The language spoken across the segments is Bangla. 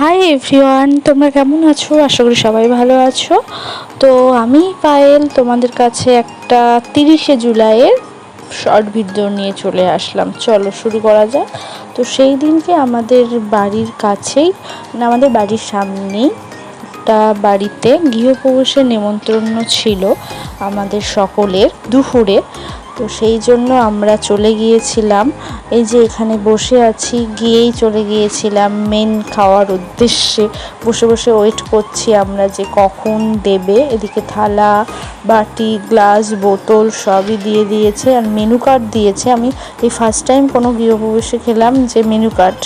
হাই এভরিওয়ান তোমরা কেমন আছো? আশা করি সবাই ভালো আছো। তো আমি পায়েল, তোমাদের কাছে একটা তিরিশে জুলাইয়ের শর্ট ভিডিও নিয়ে চলে আসলাম। চলো শুরু করা যাক। তো সেই দিনকে আমাদের বাড়ির কাছেই মানে আমাদের বাড়ির সামনেই একটা বাড়িতে গৃহপ্রবেশের নেমন্ত্রণ ছিল আমাদের সকলের দুপুরে। তো সেই জন্য আমরা চলে গিয়েছিলাম। এই যে এখানে বসে আছি, গিয়েই চলে গিয়েছিলাম মেন খাওয়ার উদ্দেশ্যে। বসে বসে ওয়েট করছি আমরা যে কখন দেবে। এদিকে থালা, বাটি গ্লাস বোতল সবই দিয়ে দিয়েছে আর মেনু কার্ড দিয়েছে। আমি এই ফার্স্ট টাইম কোনো গৃহপ্রবেশে খেলাম যে মেনু কার্ড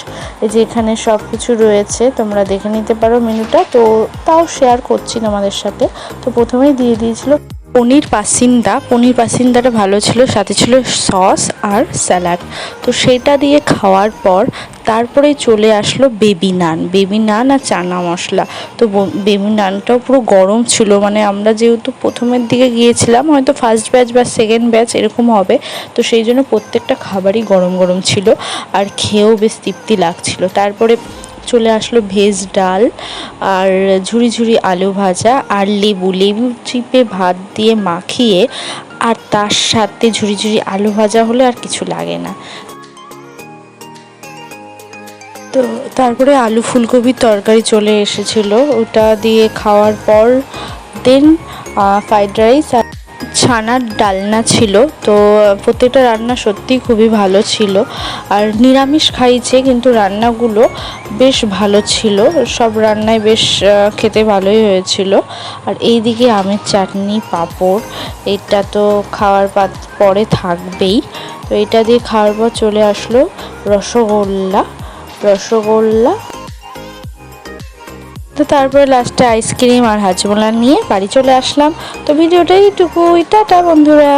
এই যে এখানে সব কিছু রয়েছে, তোমরা দেখে নিতে পারো মেনুটা তো তাও শেয়ার করছি তোমাদের সাথে। তো প্রথমেই দিয়ে দিয়েছিল পনির পাসিন্দা। পনির পাসিন্দাটা ভালো ছিল, সাথে ছিল সস আর স্যালাড। তো সেটা দিয়ে খাওয়ার পর তারপরে চলে আসলো বেবি নান। বেবি নান আর চানা মশলা। তো বেবি নানটাও পুরো গরম ছিল। মানে আমরা যেহেতু প্রথমের দিকে গিয়েছিলাম, হয়তো ফার্স্ট ব্যাচ বা সেকেন্ড ব্যাচ এরকম হবে। তো সেই জন্য প্রত্যেকটা খাবারই গরম গরম ছিল। আর খেয়েও বেশ তৃপ্তি লাগছিল। তারপরে চলে আসলো ভেজ ডাল আর ঝুড়ি ঝুড়ি আলু ভাজা আর লেবু। লেবু চিপে ভাত দিয়ে মাখিয়ে আর তার সাথে ঝুড়ি ঝুড়ি আলু ভাজা হলে আর কিছু লাগে না। তো তারপরে আলু ফুলকপির তরকারি চলে এসেছিল। ওটা দিয়ে খাওয়ার পর দেন ফ্রাইড রাইস আর ছানার ডালনা ছিল, তো প্রত্যেকটা রান্না সত্যিই খুবই ভালো ছিল। আর নিরামিষ খাইছে, কিন্তু রান্নাগুলো বেশ ভালো ছিল। সব রান্নায় বেশ খেতে ভালোই হয়েছিল। আর এই দিকে আমের চাটনি, পাঁপড়, এটা তো খাওয়ার পরে থাকবেই। তো এটা দিয়ে খাওয়ার পর চলে আসলো রসগোল্লা। রসগোল্লা তো তারপরে লাস্টে আইসক্রিম আর হাজমোলা নিয়ে বাড়ি চলে আসলাম। তো ভিডিওটা এইটুকুই, টাটা বন্ধুরা।